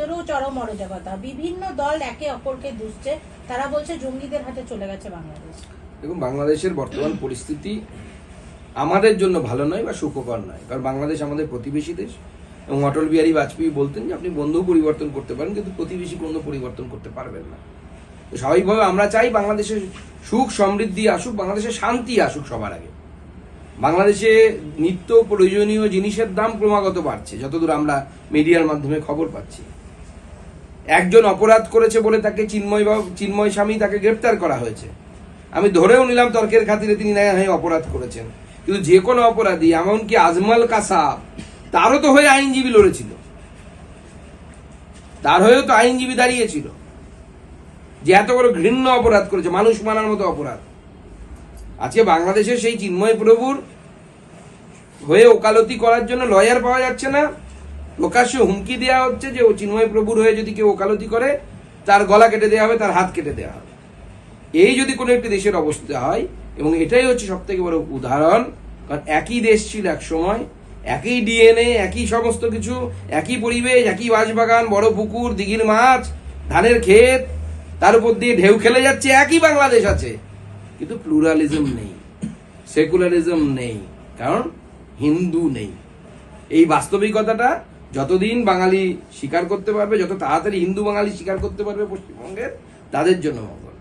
ভিতরেও চরম অরাজকতা। বিভিন্ন দল একে অপরকে দুষছে। তারা বলছে জঙ্গিদের হাতে চলে গেছে বাংলাদেশ। দেখুন, বাংলাদেশের বর্তমান পরিস্থিতি আমাদের জন্য ভালো নয় বা সুখকর নয়। কারণ বাংলাদেশ আমাদের প্রতিবেশী দেশ এবং অটল বিহারী বাজপেয়ী বলতেন যে আপনি বন্ধু পরিবর্তন করতে পারেন, কিন্তু প্রতিবেশী বন্ধু পরিবর্তন করতে পারবেন না। তো স্বাভাবিকভাবে আমরা চাই বাংলাদেশের সুখ সমৃদ্ধি আসুক বাংলাদেশে শান্তি আসুক সবার আগে। বাংলাদেশে নিত্য প্রয়োজনীয় জিনিসের দাম ক্রমাগত বাড়ছে। যতদূর আমরা মিডিয়ার মাধ্যমে খবর পাচ্ছি। একজন অপরাধ করেছে বলে তাকে চিন্ময় চিন্ময় স্বামী তাকে গ্রেপ্তার করা হয়েছে। আমি ধরেও নিলাম তর্কের খাতিরে তিনি হয় অপরাধ করেছেন। কিন্তু যে কোনো অপরাধী, এমনকি আজমল কাসাব, তারও তো হয়ে আইনজীবী লড়েছিল। তার হয়েও তো আইনজীবী দাঁড়িয়েছিল। যে এত বড় ঘৃণ্য অপরাধ করেছে, মানুষ মানার মতো অপরাধ। আজকে বাংলাদেশের সেই চিন্ময় প্রভুর হয়ে ওকালতি করার জন্য লয়ার পাওয়া যাচ্ছে না। প্রকাশ্যে হুমকি দেওয়া হচ্ছে যে ও চিন্ময় প্রভুর হয়ে যদি কেউ ওকালতি করে, তার গলা কেটে দেওয়া হবে, তার হাত কেটে দেওয়া হবে। এই যদি কোনো একটি দেশের অবস্থা হয়, এবং এটাই হচ্ছে সব থেকে বড় উদাহরণ, কারণ একই দেশ ছিল এক সময়, একই ডিএনএ, একই সমস্ত কিছু, একই পরিবেশ, একই বাঁশবাগান, বড় পুকুর, দিঘির মাছ, ধানের ক্ষেত, তার উপর দিয়ে ঢেউ খেলে যাচ্ছে, একই বাংলাদেশ আছে। কিন্তু প্লুরালিজম নেই, সেকুলারিজম নেই, কারণ হিন্দু নেই। এই বাস্তবিকতাটা যতদিন বাঙালি স্বীকার করতে পারবে, যত তাড়াতাড়ি হিন্দু বাঙালি স্বীকার করতে পারবে পশ্চিমবঙ্গের, তাদের জন্য মঙ্গল।